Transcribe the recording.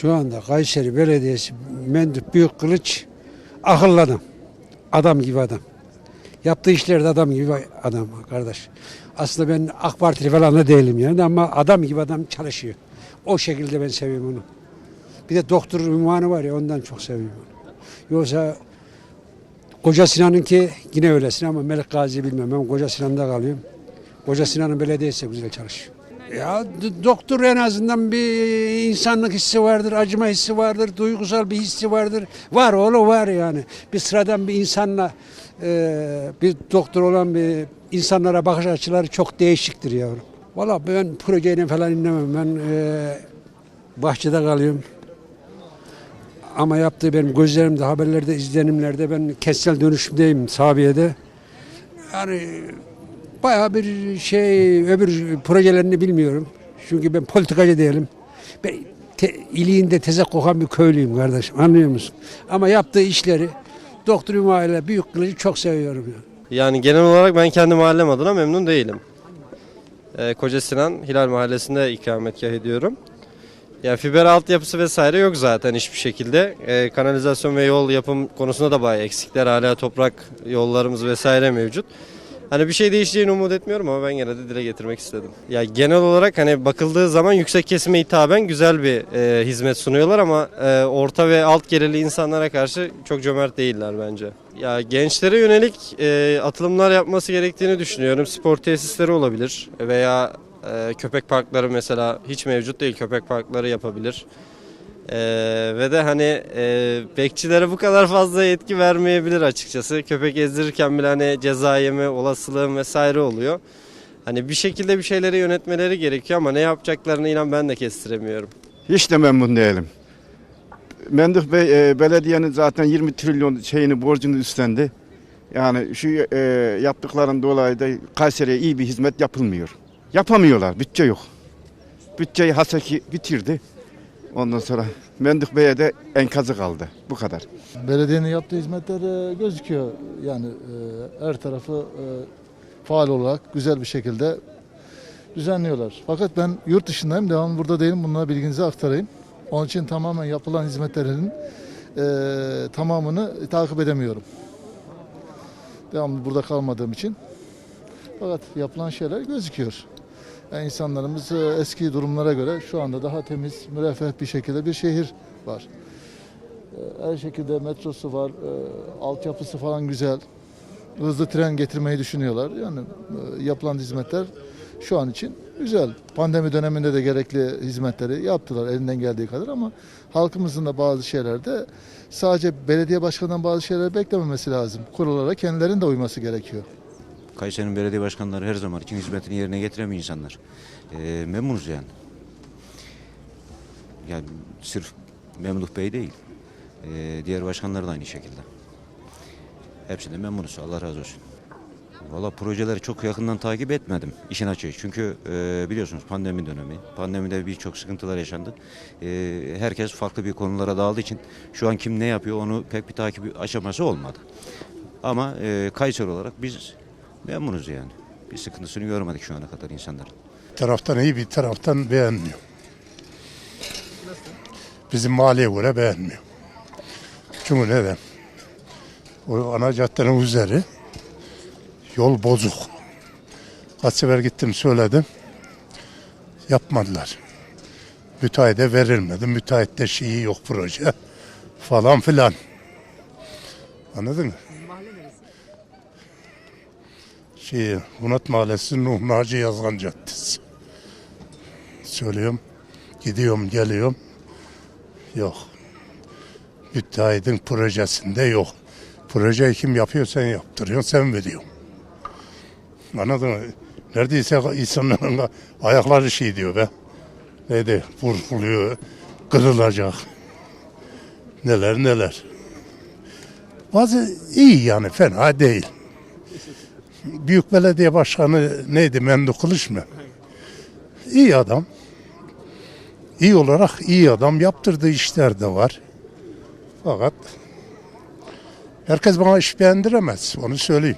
Şu anda Kayseri Belediyesi Mendip Büyük Kılıç akıllı adam. Adam gibi adam. Yaptığı işlerde adam gibi adam kardeş. Aslında ben AK Partili falan da değilim yani ama adam gibi adam çalışıyor. O şekilde ben seviyorum onu. Bir de doktor ünvanı var ya ondan çok seviyorum onu. Yoksa Koca Sinan'ınki yine öylesin ama Melik Gazi bilmem. Ben Koca Sinan'da kalıyorum. Koca Sinan'ın belediyesi güzel çalışıyor. Ya doktor en azından bir insanlık hissi vardır, acıma hissi vardır, duygusal bir hissi vardır. Var oğlu var yani. Bir sıradan bir insanla e, bir doktor olan bir insanlara bakış açıları çok değişiktir yavrum. Valla ben projeyle falan inlemem. Ben e, bahçede kalıyorum. Ama yaptığı benim gözlerimde, haberlerde, izlenimlerde ben kentsel dönüşümdeyim Sabiye'de. Yani bayağı bir şey öbür projelerini bilmiyorum. Çünkü ben politikacı değilim. Ben te, iliğinde teze kokan bir köylüyüm kardeşim anlıyor musun? Ama yaptığı işleri doktor ile büyük kılıcı çok seviyorum. Yani. Yani genel olarak ben kendi mahallem adına memnun değilim. Ee, Koca Sinan Hilal Mahallesi'nde ikametgah ediyorum. Yani fiber altyapısı vesaire yok zaten hiçbir şekilde. Ee, kanalizasyon ve yol yapım konusunda da bayağı eksikler. Hala toprak yollarımız vesaire mevcut. Hani bir şey değişeceğini umut etmiyorum ama ben gene de dile getirmek istedim. Ya genel olarak hani bakıldığı zaman yüksek kesime hitaben güzel bir e, hizmet sunuyorlar ama e, orta ve alt gelirli insanlara karşı çok cömert değiller bence. Ya gençlere yönelik e, atılımlar yapması gerektiğini düşünüyorum. Spor tesisleri olabilir veya e, köpek parkları mesela hiç mevcut değil köpek parkları yapabilir. Ee, ve de hani e, bekçilere bu kadar fazla yetki vermeyebilir açıkçası. Köpek ezdirirken bile hani ceza yeme olasılığım vesaire oluyor. Hani bir şekilde bir şeyleri yönetmeleri gerekiyor ama ne yapacaklarını inan ben de kestiremiyorum. Hiç de memnun değilim. Menduh Bey e, belediyenin zaten 20 trilyon şeyini borcunu üstlendi. Yani şu e, yaptıkların dolayı da Kayseri'ye iyi bir hizmet yapılmıyor. Yapamıyorlar, bütçe yok. Bütçeyi Haseki bitirdi. Ondan sonra Menduh Bey'e de enkazı kaldı. Bu kadar. Belediyenin yaptığı hizmetler e, gözüküyor. Yani e, her tarafı e, faal olarak güzel bir şekilde düzenliyorlar. Fakat ben yurt dışındayım, devamlı burada değilim. Bunları bilginize aktarayım. Onun için tamamen yapılan hizmetlerin e, tamamını takip edemiyorum. Devamlı burada kalmadığım için. Fakat yapılan şeyler gözüküyor. Yani insanlarımız e, eski durumlara göre şu anda daha temiz, müreffeh bir şekilde bir şehir var. E, Her şekilde metrosu var, e, altyapısı falan güzel. Hızlı tren getirmeyi düşünüyorlar. Yani e, yapılan hizmetler şu an için güzel. Pandemi döneminde de gerekli hizmetleri yaptılar elinden geldiği kadar ama halkımızın da bazı şeylerde sadece belediye başkanından bazı şeyler beklememesi lazım. Kurullara kendilerinin de uyması gerekiyor. Kayseri'nin belediye başkanları her zaman için hizmetini yerine getiremiyor insanlar. Ee, memnunuz yani. Yani sırf Memduh Bey değil. Ee, diğer başkanlar da aynı şekilde. Hepsinden memnunuz. Allah razı olsun. Valla projeleri çok yakından takip etmedim işin açığı. Çünkü e, biliyorsunuz pandemi dönemi. Pandemide birçok sıkıntılar yaşandı. E, herkes farklı bir konulara dağıldığı için şu an kim ne yapıyor onu pek bir takip aşaması olmadı. Ama e, Kayseri olarak biz memnunuz yani. Bir sıkıntısını görmedik şu ana kadar insanların. taraftan iyi bir taraftan beğenmiyor. Bizim mahalleye göre beğenmiyor. Çünkü neden? O ana caddenin üzeri yol bozuk. Kaç sefer gittim söyledim. Yapmadılar. Müteahhide verilmedi. Müteahhitte şeyi yok proje. Falan filan. Anladın mı? Şey, Hunat Mahallesi Nuh Naci Yazgan Caddesi. Söylüyorum. Gidiyorum geliyorum. Yok. Müteahhidin projesinde yok. Projeyi kim yapıyor sen yaptırıyorsun sen veriyorsun. Anladın mı? Neredeyse insanların ayakları şey diyor be. Neydi? Vuruluyor, kırılacak. Neler neler. Bazı iyi yani fena değil. Büyük belediye başkanı neydi? Memduh Kılıç mı? İyi adam. İyi olarak iyi adam. Yaptırdığı işler de var. Fakat herkes bana iş beğendiremez. Onu söyleyeyim.